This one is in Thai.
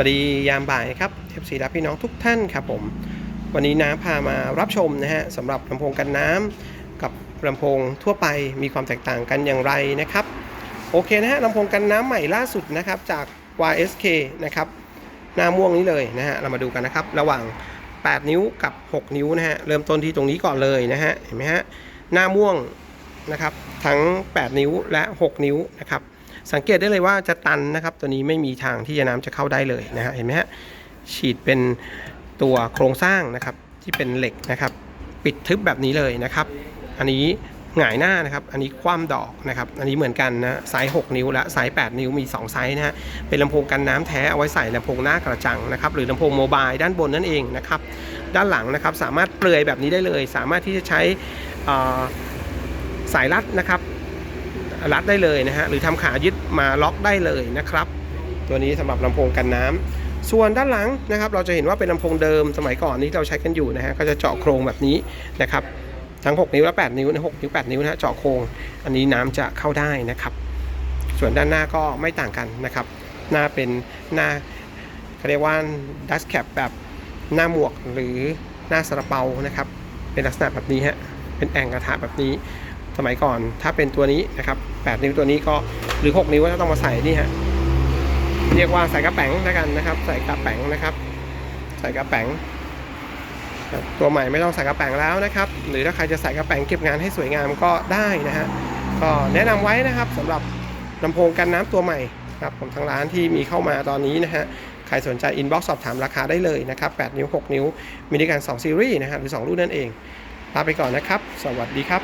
วัสดียามบ่ายครับ FC รับพี่น้องทุกท่านครับผม วันนี้น้าพามารับชมนะฮะสำหรับลำโพงกันน้ำกับลำโพงทั่วไปมีความแตกต่างกันอย่างไรนะครับ โอเคนะฮะลำโพงกันน้ำใหม่ล่าสุดนะครับจาก YSK นะครับหน้าม่วงนี้เลยนะฮะเรามาดูกันนะครับ ระหว่าง 8 นิ้วกับ 6 นิ้วนะฮะเริ่มต้นที่ตรงนี้ก่อนเลยนะฮะเห็นไหมฮะหน้าม่วงนะครับทั้ง 8 นิ้วและ 6 นิ้วนะครับ สังเกตได้เลยว่าจะตันนะครับ ตัวนี้ไม่มีทางที่จะน้ำจะเข้าได้เลยนะฮะเห็นไหมฮะฉีดเป็นตัวโครงสร้างนะครับที่เป็นเหล็กนะครับ ปิดทึบแบบนี้เลยนะครับ อันนี้หงายหน้านะครับ อันนี้คว่ำดอกนะครับ อันนี้เหมือนกันนะไซส์6นิ้วและไซส์8นิ้วมี 2 ไซส์นะฮะ เป็นลำโพงกันน้ำแท้เอาไว้ใส่ลำโพงหน้ากระจังนะครับ หรือลำโพงโมบายด้านบนนั่นเองนะครับ ด้านหลังนะครับสามารถเปลือยแบบนี้ได้เลย สามารถที่จะใช้สายรัดนะครับ รัดได้เลยนะฮะหรือทำขายึดมาล็อกได้เลยนะครับ ตัวนี้สำหรับลำโพงกันน้ำส่วนด้านหลังนะครับ เราจะเห็นว่าเป็นลำโพงเดิมสมัยก่อนนี้เราใช้กันอยู่นะฮะก็จะเจาะโครงแบบนี้นะครับทั้ง 6 นิ้วและ 8 นิ้วนะ6นิ้ว 8 นิ้วนะฮะเจาะโครง อันนี้น้ำจะเข้าได้นะครับ ส่วนด้านหน้าก็ไม่ต่างกันนะครับ หน้าเป็นหน้าเขาเรียกว่าดัสแคปแบบหน้าหมวกหรือหน้าสระเปานะครับ เป็นลักษณะแบบนี้ฮะเป็นแอ่งกระทะแบบนี้ สมัยก่อนถ้าเป็นตัวนี้นะครับ8นิ้วตัวนี้ก็หรือ 6 นิ้วก็ต้องมาใส่นี่ฮะเรียกว่าใส่กระแป๋งแล้วกันนะครับ ใส่กระแป๋งนะครับ ใส่กระแป๋งตัวใหม่ไม่ต้องใส่กระแป๋งแล้วนะครับ หรือถ้าใครจะใส่กระแป๋งเก็บงานให้สวยงามก็ได้นะฮะก็แนะนำไว้นะครับสำหรับลำโพงกันน้ำตัวใหม่ครับผมทางร้านที่มีเข้ามาตอนนี้นะฮะใครสนใจอินบ็อกซ์สอบถามราคาได้เลยนะครับ 8 นิ้ว 6 นิ้ว มีด้วยกัน2ซีรีส์นะฮะหรือ 2 รุ่นนั่นเองลาไปก่อนนะครับ สวัสดีครับ